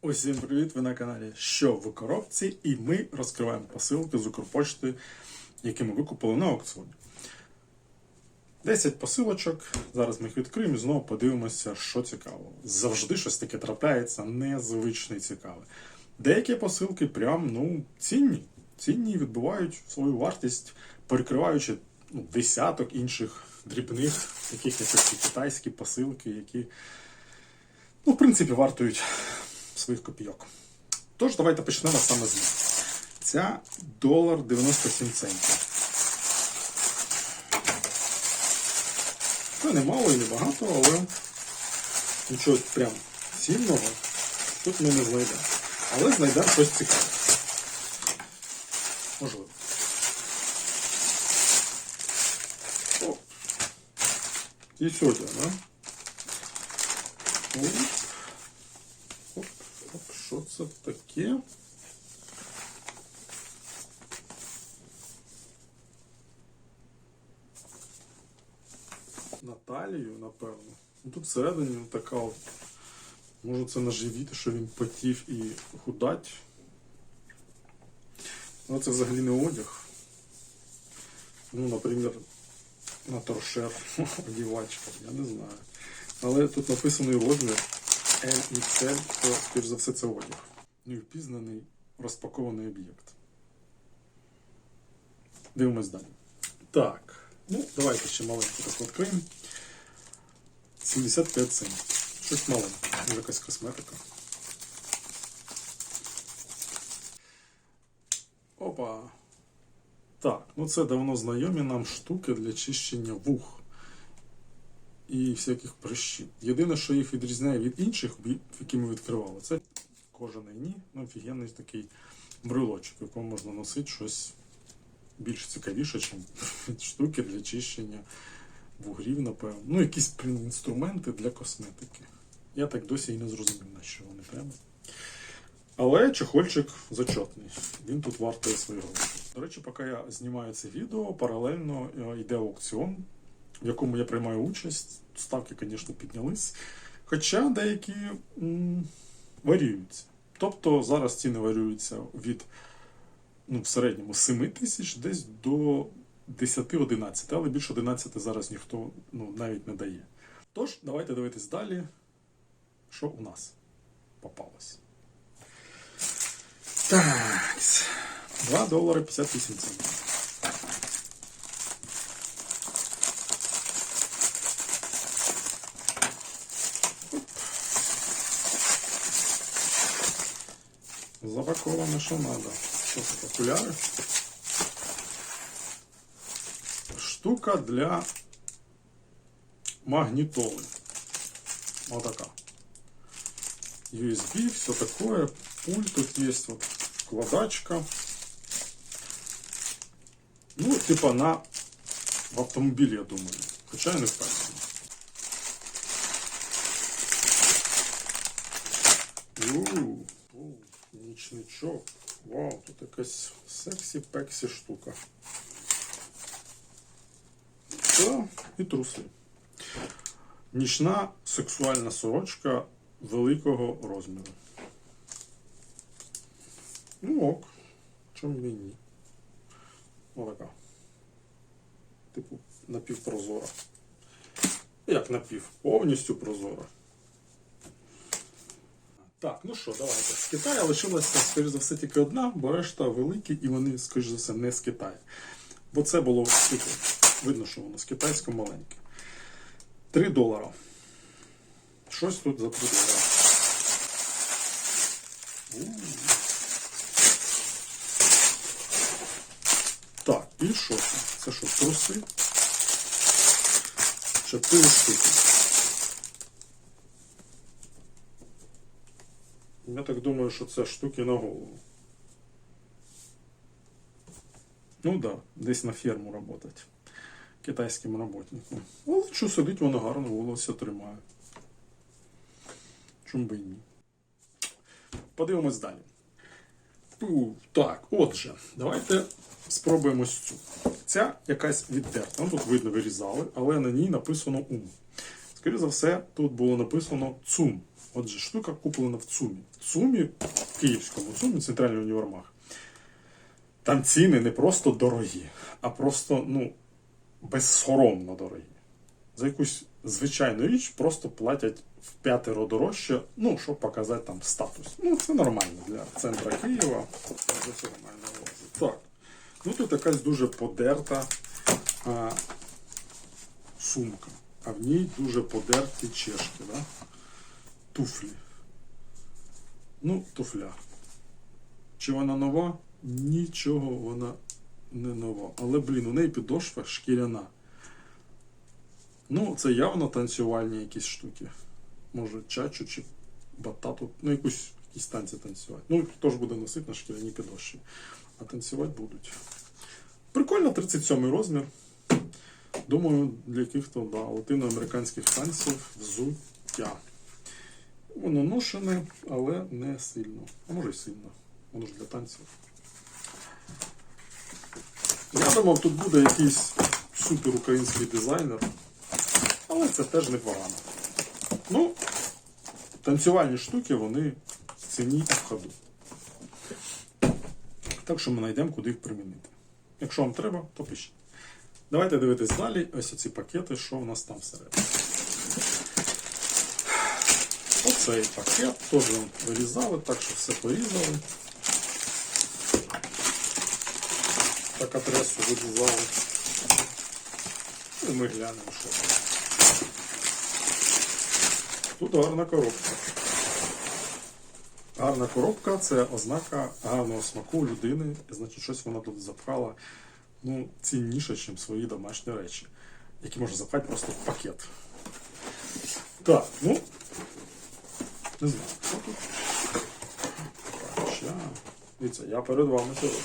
Усім привіт! Ви на каналі Що в коробці, і ми розкриваємо посилки з Укрпочти, які ми викупили на аукціоні. 10 посилочок. Зараз ми їх відкриємо і знову подивимося, що цікаво. Завжди щось таке трапляється, незвичне і цікаве. Деякі посилки прям ну, цінні. Цінні відбувають свою вартість, перекриваючи ну, десяток інших дрібних, таких як ці китайські посилки, які, ну, в принципі, вартують своїх копійок. Тож, давайте почнемо саме з них. Ця долар 97 центів. Це не мало і не багато, але нічого прям цінного тут ми не знайдемо. Але знайдемо щось цікаве. Можливо. О. І сьогодні, да? Що це таке? Наталію, напевно. Ну, Тут всередині така от. Може це на живіт, що він потів і худать. Ну це взагалі не одяг. Ну, наприклад, на торшер одівачка, я не знаю. Але тут написаний розмір MXL, то, скоріш за все, це одяг. Невпізнаний розпакований об'єкт. Дивимось далі. Так, ну давайте ще маленьку так відкриємо. 75 центів. Щось маленьке, може якась косметика. Опа. Так, ну це давно знайомі нам штуки для чищення вух і всяких прищів. Єдине, що їх відрізняє від інших, які ми відкривали, це кожаний ні, ну офігенний такий брелочок, в якому можна носити щось більш цікавіше, ніж штуки для чищення вугрів, напевно. Ну, якісь інструменти для косметики. Я так досі і не зрозумів, на що вони треба. Але чехольчик зачетний. Він тут вартує свої гроші. До речі, поки я знімаю це відео, паралельно е, йде аукціон, в якому я приймаю участь. Ставки, звісно, піднялись. Хоча деякі м, варіюються. Тобто зараз ціни варіюються від ну, в середньому 7 тисяч десь до 10-11, але більше 11 зараз ніхто ну, навіть не дає. Тож, давайте дивитись далі, що у нас попалось. Так. 2 долари 58 центів. Запаковано, що надо. Що це окуляри? Штука для магнітоли. Отака. USB, все такое. Пульт тут есть, вот вкладачка. Ну, типа на в автомобіль, я думаю. Хоча я не впевнений. Ууу, о, нічничок. Вау, тут якась сексі-пексі штука. Та і труси. Нічна сексуальна сорочка великого розміру. Ну ок. Чому ні? Отака. Типу напівпрозора. Як напів? Повністю прозора. Так, ну що, давайте. З Китаю лишилася, скоріш за все, тільки одна, бо решта великі і вони, скоріш за все, не з Китаю. Бо це було типу, видно, що воно з китайського маленьке. 3 долара. Щось тут за 3 долара. Так, і що це? Це що, труси? Чотири штуки. Я так думаю, що це штуки на голову. Ну да, десь на ферму работать. Китайським роботником. Але що сидить, воно гарно волосся тримає. Чому би і ні. Подивимось далі. Так, отже, давайте спробуємо цю. Ця якась відтерта. Ну, тут видно вирізали, але на ній написано ум. Скоріше за все, тут було написано ЦУМ. Отже, штука куплена в ЦУМі. В ЦУМі, в Київському ЦУМі, центральний універмаг. Там ціни не просто дорогі, а просто, ну, безсоромно дорогі. За якусь звичайну річ просто платять в п'ятеро дорожче, ну, щоб показати там статус. Ну, це нормально для центра Києва. Це все нормально. Так. Ну тут якась дуже подерта а, сумка. А в ній дуже подерті чешки, да? Туфлі. Ну, туфля. Чи вона нова? Нічого вона не нова. Але, блін, у неї підошва шкіряна. Ну, це явно танцювальні якісь штуки. Може, чачу чи батату. Ну, якусь якісь танці танцювати. Ну, хто ж буде носити на шкіряній підошві. А танцювати будуть. Прикольно, 37 розмір. Думаю, для яких-то да, латиноамериканських танців взуття. Воно ношене, але не сильно. А може й сильно. Воно ж для танців. Я думав, тут буде якийсь супер український дизайнер. Але це теж непогано. Ну, танцювальні штуки, вони в ціні в ходу. Так що ми знайдемо, куди їх примінити. Якщо вам треба, то пишіть. Давайте дивитись далі. Ось оці пакети, що в нас там всередині. Оцей пакет теж вирізали, так що все порізали. Так адресу вирізали. І ми глянемо, що там. Тут гарна коробка. Гарна коробка це ознака гарного смаку людини, і значить щось вона тут запхала ну, цінніше, ніж свої домашні речі, які можна запхати просто в пакет. Так, ну, не знаю. Хоча, дивіться, я перед вами сьогодні.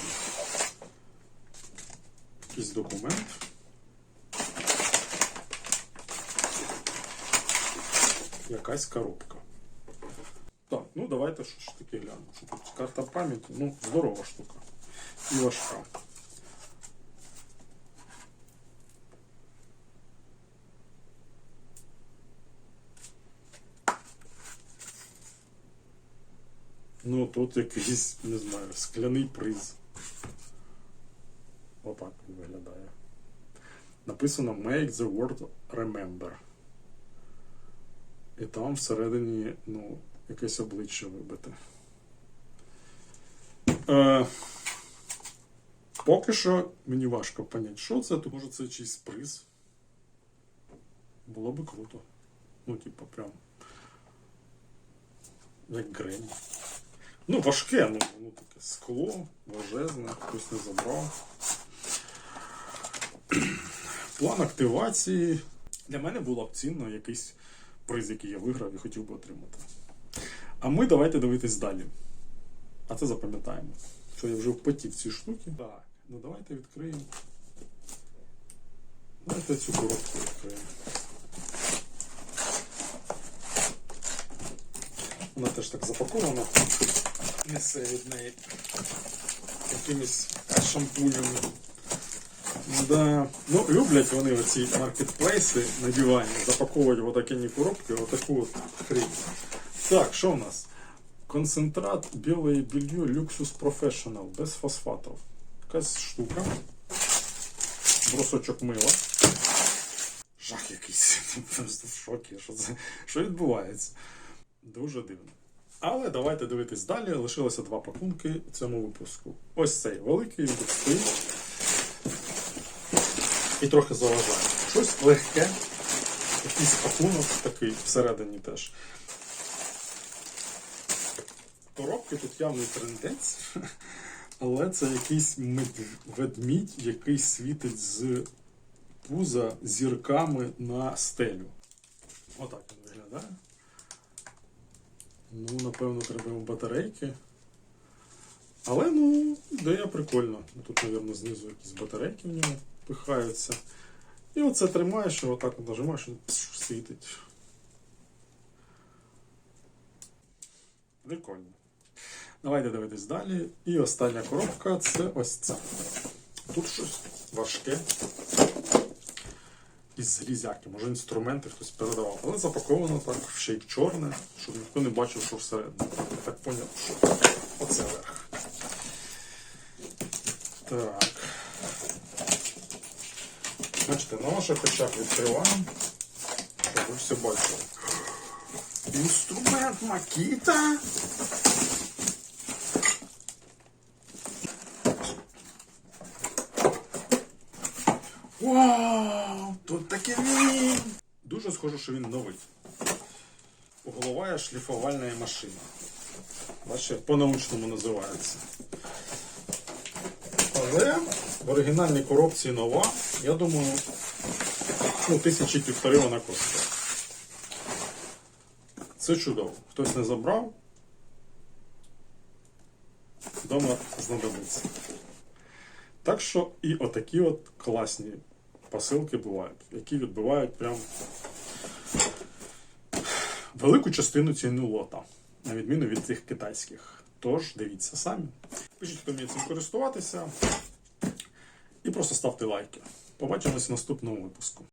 Якийсь документ. Якась коробка. Так, ну давайте що ж таки глянемо. Карта пам'яті, ну, здорова штука. І важка. Ну, тут якийсь, не знаю, скляний приз. Отак він виглядає. Написано Make the world remember. І там всередині, ну, якесь обличчя вибите. Е, поки що мені важко поняти, що це, то може це чийсь приз. Було би круто. Ну, типу, прям. Як Грені. Ну, важке, ну, ну таке скло, важезне, хтось не забрав. План активації. Для мене було б цінно якийсь приз, який я виграв і хотів би отримати. А ми давайте дивитись далі. А це запам'ятаємо. Що я вже впотів ці штуки. Так, ну давайте відкриємо. Давайте цю коробку відкриємо. Вона теж так запакована. Несе від неї якимись шампунями. Да. Ну, люблять вони оці маркетплейси на дивані запаковувати в отакі коробки, отаку от хрень. Так, що в нас? Концентрат білої більйо Luxus Professional без фосфатів. Якась штука. Брусочок мила. Жах якийсь. Просто в шокі. Що, це? що відбувається? Дуже дивно. Але давайте дивитись далі. Лишилося два пакунки в цьому випуску. Ось цей великий він. І трохи заважає. Щось легке. Якийсь пакунок такий всередині теж. Коробки тут явний трендець, але це якийсь ведмідь, який світить з пуза зірками на стелю. Отак він виглядає. Ну, напевно, треба батарейки. Але ну, ідея прикольна. Тут, мабуть, знизу якісь батарейки в ньому пихаються. І оце тримаєш, і отак нажимаєш, він пш, світить. Прикольно. Давайте дивитись далі. І остання коробка це ось ця. Тут щось важке. Із залізяки, може інструменти хтось передавав. Але запаковано так, ще й в чорне, щоб ніхто не бачив, що всередині. Так поняв, що оце верх. Так. Бачите, на ваших очах відкриваємо, щоб ви все бачили. Інструмент Макіта. Таки він! Дуже схоже, що він новий. Угловая шліфувальна машина. Бачите, по-научному називається. Але в оригінальній коробці нова. Я думаю, ну, тисячі півтори вона коштує. Це чудово. Хтось не забрав. Дома знадобиться. Так що і отакі от класні посилки бувають, які відбивають прям велику частину ціни лота, на відміну від цих китайських. Тож дивіться самі. Пишіть, хто вміє цим користуватися. І просто ставте лайки. Побачимось в наступному випуску.